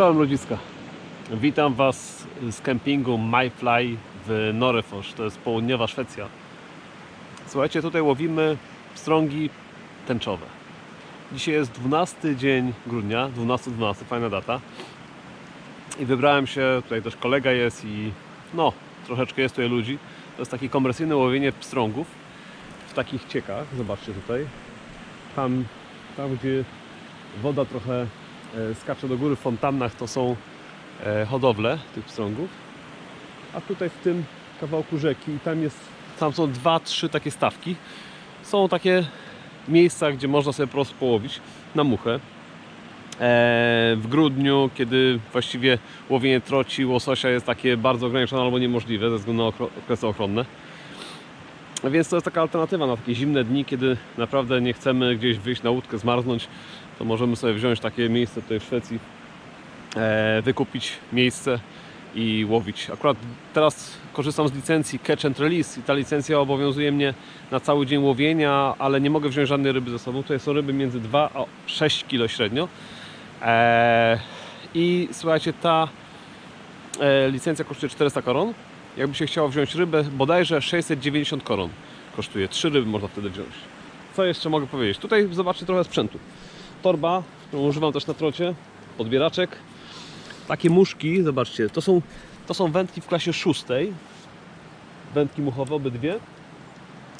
Czołem ludziska. Witam Was z kempingu MyFly w Norefors. To jest południowa Szwecja. Słuchajcie, tutaj łowimy pstrągi tęczowe. Dzisiaj jest 12 dzień grudnia, 12-12, fajna data. I wybrałem się, tutaj też kolega jest i no, troszeczkę jest tutaj ludzi. To jest takie komercyjne łowienie pstrągów w takich ciekach. Zobaczcie tutaj. Tam, tam gdzie woda trochę skacze do góry w fontannach, to są e, hodowle tych pstrągów. A tutaj w tym kawałku rzeki, i tam jest, tam są dwa, trzy takie stawki. Są takie miejsca, gdzie można sobie po prostu połowić na muchę. E, w grudniu, kiedy właściwie łowienie troci, łososia jest takie bardzo ograniczone albo niemożliwe ze względu na okresy ochronne. Więc to jest taka alternatywa na takie zimne dni, kiedy naprawdę nie chcemy gdzieś wyjść na łódkę, zmarznąć, to możemy sobie wziąć takie miejsce tutaj w Szwecji, e, wykupić miejsce i łowić. Akurat teraz korzystam z licencji Catch and Release i ta licencja obowiązuje mnie na cały dzień łowienia, ale nie mogę wziąć żadnej ryby ze sobą. Tutaj są ryby między 2 a 6 kg średnio. E, I słuchajcie, ta e, licencja kosztuje 400 koron. Jakby się chciało wziąć rybę, bodajże 690 koron kosztuje. Trzy ryby można wtedy wziąć. Co jeszcze mogę powiedzieć? Tutaj zobaczcie trochę sprzętu. Torba, którą używam też na trocie, podbieraczek. Takie muszki, zobaczcie, to są, to są wędki w klasie szóstej. Wędki muchowe, obydwie.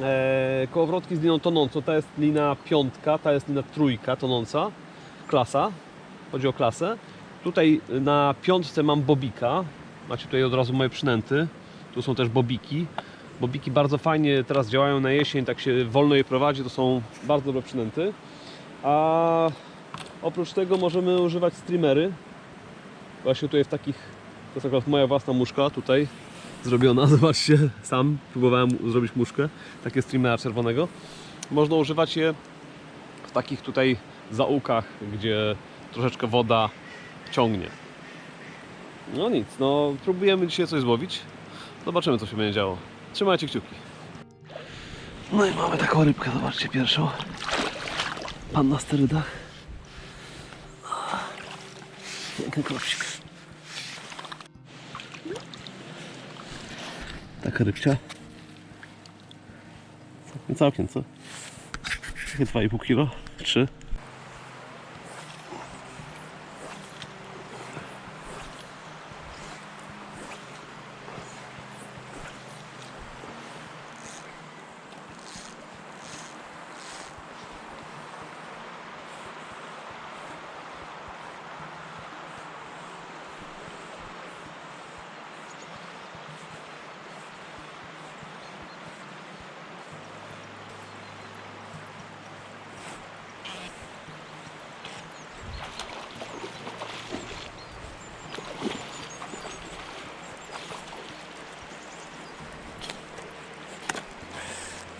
Eee, kołowrotki z liną tonącą, ta jest lina piątka, ta jest lina trójka tonąca. Klasa, chodzi o klasę. Tutaj na piątce mam bobika. Macie tutaj od razu moje przynęty. Tu są też bobiki. Bobiki bardzo fajnie teraz działają na jesień, tak się wolno je prowadzi, to są bardzo dobre przynęty. A oprócz tego możemy używać streamery. Właśnie tutaj w takich, to jest akurat moja własna muszka tutaj zrobiona, zobaczcie, sam próbowałem zrobić muszkę, takie streamera czerwonego. Można używać je w takich tutaj zaułkach, gdzie troszeczkę woda ciągnie. No nic, no próbujemy dzisiaj coś złowić. Zobaczymy co się będzie działo. Trzymajcie kciuki. No i mamy taką rybkę, zobaczcie pierwszą. Pan na sterydach. Piękny kropsik. Taka rybcia. Całkiem, co? Takie 2,5 kg, 3.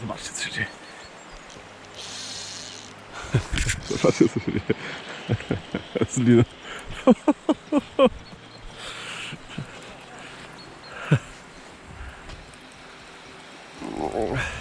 Zobaczcie co się dzieje. Zobaczcie co się dzieje. Z liną. Zobaczcie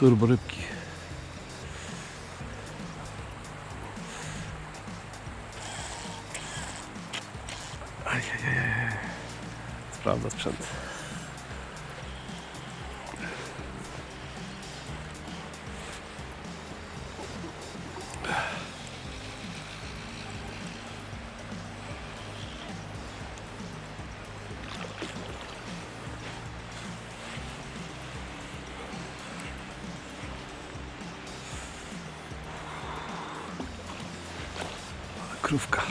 Turbo rybki. Sprawdza sprzęt. Krówka.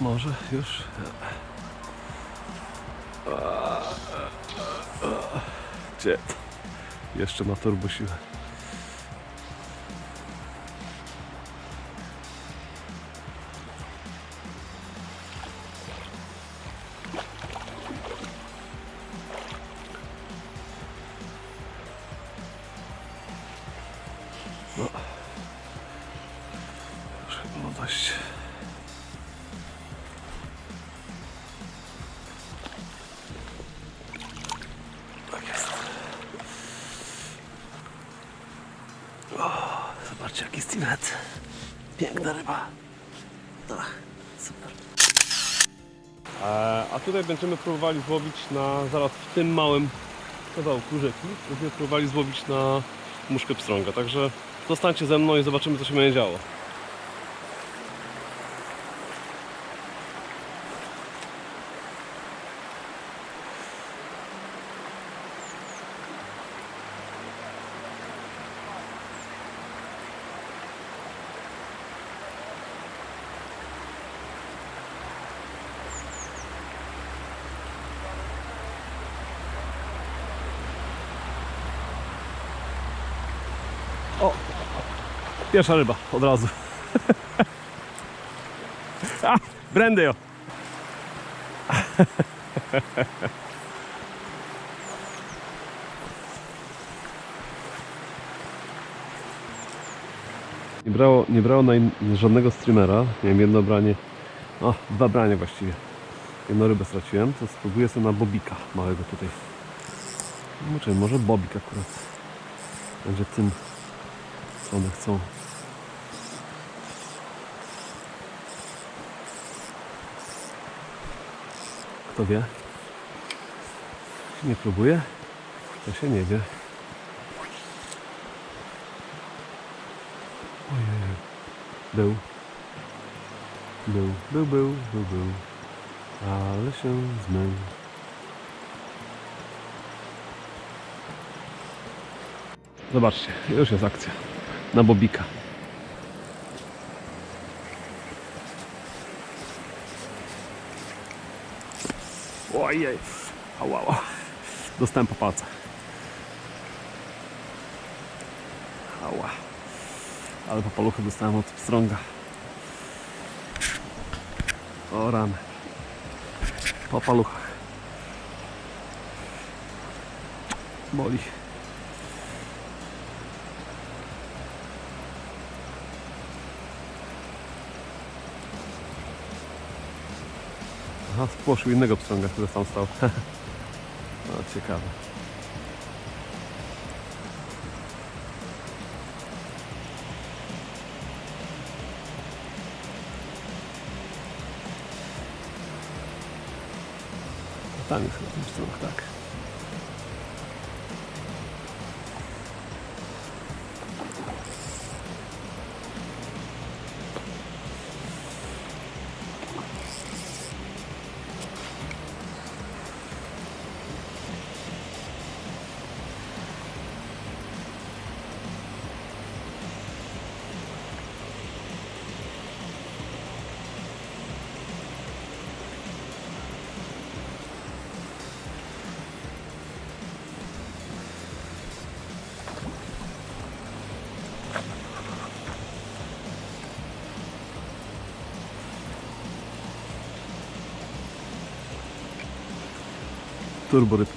Może już. Gdzie? Jeszcze ma turbo siłę. No. Już chyba dość. Steelhead. Piękna ryba. Ach, super. E, a tutaj będziemy próbowali złowić na, zaraz w tym małym kawałku rzeki, będziemy próbowali złowić na muszkę pstrąga. Także zostańcie ze mną i zobaczymy co się będzie działo. Pierwsza ryba, od razu. A, brandy jo. Nie brało, nie brało na żadnego streamera. Miałem jedno branie, o, dwa brania właściwie. Jedną rybę straciłem, to spróbuję sobie na bobika małego tutaj. Może, może bobik akurat będzie tym, co one chcą. Kto wie? Nie próbuje? To się nie wie. Ojej. Był. Był, był, był, był, był. Ale się zmył. Zobaczcie, już jest akcja. Na bobika. Ojej. Ała, ała. Dostałem po palcach. Ała. Ale po paluchu dostałem od pstrąga. O rany. Po paluchach. Boli. Aha, spłoszył innego pstrąga, który tam stał. no, ciekawe. Tam jest chyba ten pstrąg, tak. турборыбки.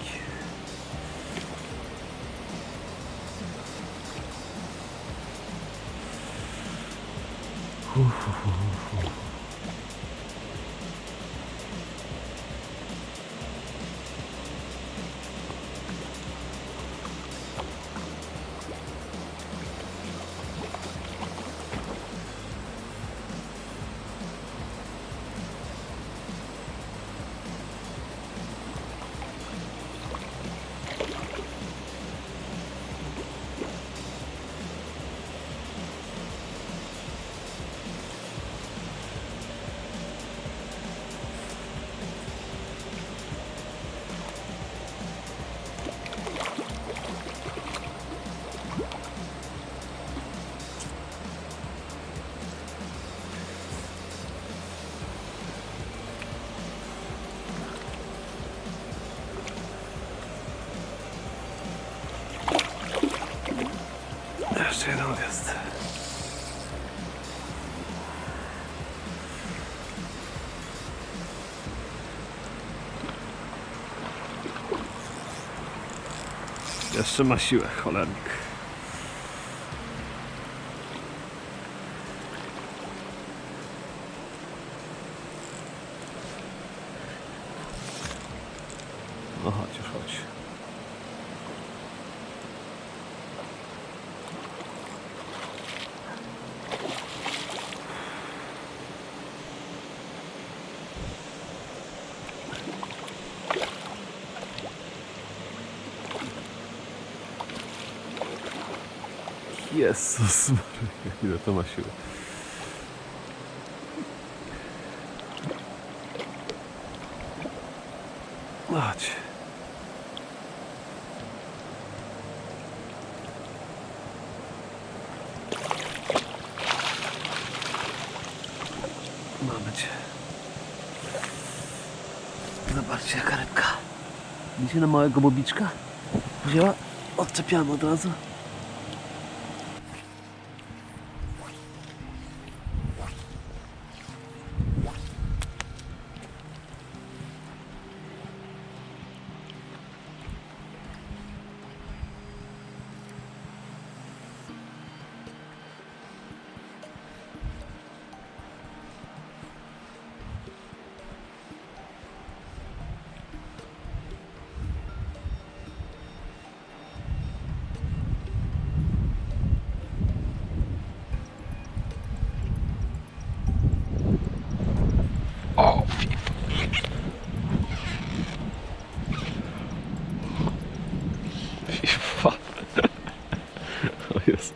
Фу-фу-фу-фу. Turborybki. O jest. Jeszcze ma siłę, cholernik. No chodź, już chodź. Jezus Maria, ile to ma siły. Chodź. Mamy cię. Zobaczcie jaka rybka. Widzicie na małego bobiczka? Wzięła, odczepiamy od razu. Jezus.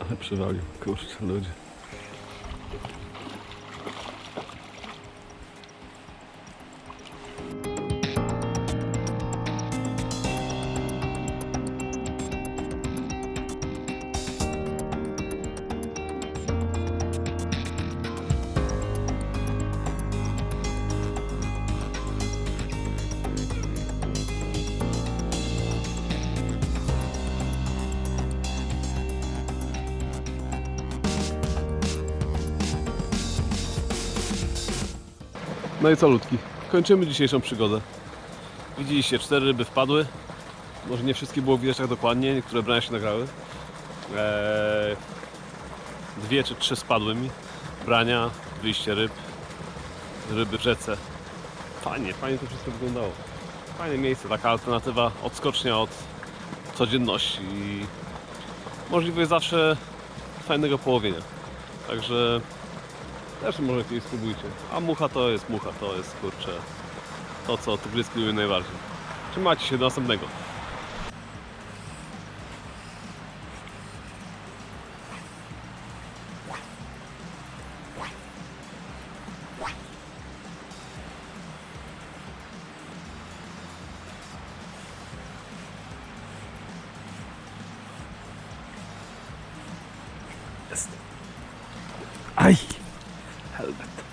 Ale przywalił. Kurczę, ludzie. No i co ludki? Kończymy dzisiejszą przygodę. Widzieliście, cztery ryby wpadły. Może nie wszystkie było widać tak dokładnie, niektóre brania się nagrały. Eee, dwie czy trzy spadły mi. Brania, wyjście ryb, ryby w rzece. Fajnie, fajnie to wszystko wyglądało. Fajne miejsce, taka alternatywa, odskocznia od codzienności i możliwość zawsze fajnego połowienia. Także też może kiedyś spróbujcie. A mucha to jest mucha, to jest kurczę to co tygryski lubią najbardziej. Trzymajcie się do następnego. Jest. Aj! Helmet.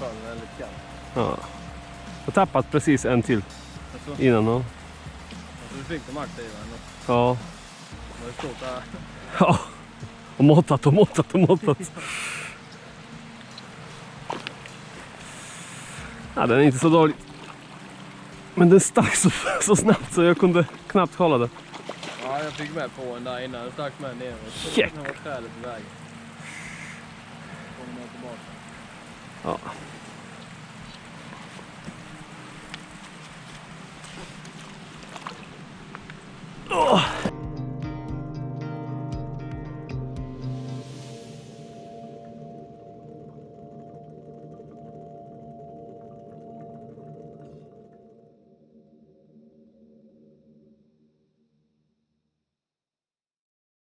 Jag tar den väldigt grann. Ja. Och tappat precis en till Alltså, innan. Ja. alltså, du fick de aktiva ändå. Ja. Det var stort där. ja. Och måttat och måttat och måttat. Ja, den är inte så dålig. Men den stack så, så snabbt så jag kunde knappt hålla det. Ja, jag fick med på den där innan. Den stack med neråt. Check. Nu var trädet vägen. Kommer jag tillbaka. 好